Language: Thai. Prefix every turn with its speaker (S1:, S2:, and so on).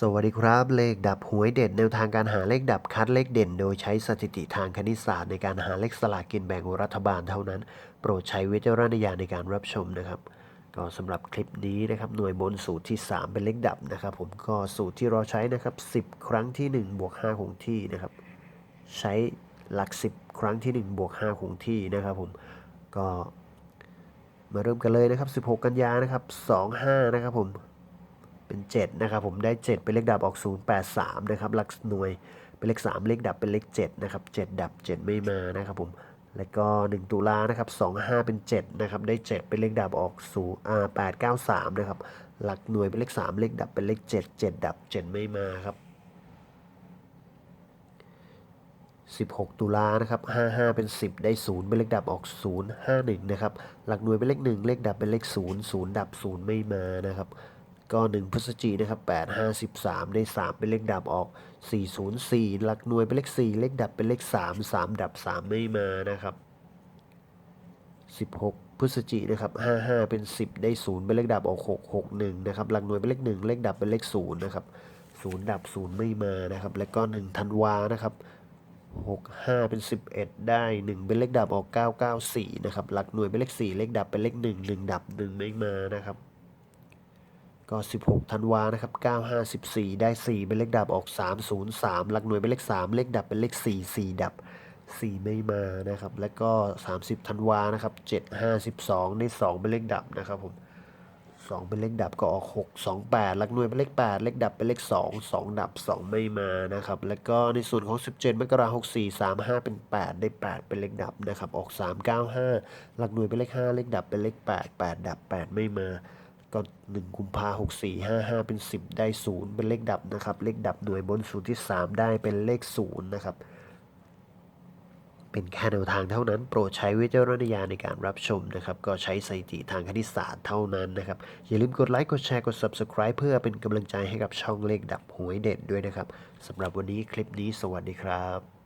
S1: สวัสดีครับ เลขดับหวยเด่นแนวทางการหาเลขดับคัดเลขเด่น โดยใช้สถิติทางคณิตศาสตร์ในการหาเลขสลากกินแบ่งรัฐบาลเท่านั้น โปรดใช้วิจารณญาณในการรับชมนะครับ ก็สำหรับคลิปนี้นะครับหน่วยบนสูตรที่ 3 เป็นเลขดับนะครับ ผมก็สูตรที่เราใช้นะครับ10 ครั้งที่1บวก5คงที่นะครับ ใช้หลัก 10 ครั้งที่1บวก5คงที่นะครับ ผมก็มาเริ่มกันเลยนะครับ 16 กันยานะครับ 25 นะครับผม เป็น 7 นะครับ ผมได้ 7 เป็นเลขดับออก 083 นะครับ หลักหน่วยเป็นเลข 3 เลขดับเป็นเลข 7 นะครับ 7 ดับ 7 ไม่มานะครับผมแล้วก็ 1 ตุลานะครับ25 เป็น 7 นะครับ ได้ 7 เป็นเลขดับออก0อ่า893 นะครับ หลักหน่วยเป็นเลข 3 เลขดับเป็นเลข 7 7 ดับ 7 ไม่มาครับ 16 ตุลานะครับ55 เป็น 10 ได้ 0 เป็นเลขดับออก 0 51 นะครับ หลักหน่วยเป็นเลข 1 เลขดับเป็นเลข 0 0 ดับ 0 ไม่มานะครับ ก็ 1พฤศจิกนะครับ8 53ได้ 3 เป็นเลขดับออก 404 หลักหน่วยเป็นเลข 4 เลขดับเป็นเลข 3 3 ดับ 3 ไม่มานะครับ 16 พฤศจิกนะครับ55 เป็น 10 ได้ 0 เป็นเลขดับออก 6 61 นะครับ หลักหน่วยเป็นเลข 1 เลขดับเป็นเลข 0 นะครับ 0 ดับ 0 ไม่มานะครับ แล้วก็ 1 ธันวานะครับ65 เป็น 11 ได้ 1 เป็นเลขดับออก 994 นะครับ หลักหน่วยเป็นเลข 4 เลขดับเป็นเลข 1 1 ดับ 1 ไม่มานะครับ ก็ 16ธันวานะครับ954 ได้ 4 เป็นเลขดับออก 303 หลักหน่วยเป็นเลข 3 เลขดับเป็นเลข 4 4 ดับ 4 ไม่มานะครับ แล้วก็ 30ธันวานะครับ752 ได้ 2 เป็นเลขดับนะครับผม2 เป็นเลขดับก็ออก 6 2 8 หลักหน่วยเป็นเลข 8 เลขดับเป็นเลข 2 2 ดับ 2 ไม่มานะครับ แล้วก็ในส่วนของ 17มกราคม64 35 เป็น 8 ได้ 8 เป็นเลขดับนะครับ ออก 395 หลักหน่วยเป็นเลข 5 เลขดับเป็นเลข 8 8 ดับ 8 ไม่มา ก็1กุมภาหกสี่ห้าห้าเป็น 10 ได้ 0 เป็นเลขดับนะครับ เลขดับหน่วยบนสูตรที่ 3 ได้เป็นเลข0นะครับ เป็นแค่แนวทางเท่านั้น โปรดใช้วิจารณญาณในการรับชมนะครับ ก็ใช้สถิติทางคณิตศาสตร์เท่านั้นนะครับ อย่าลืมกดไลค์ กดแชร์ กด Subscribe เพื่อเป็นกำลังใจให้กับช่องเลขดับหวยเด็ดด้วยนะครับสำหรับวันนี้คลิปนี้สวัสดีครับ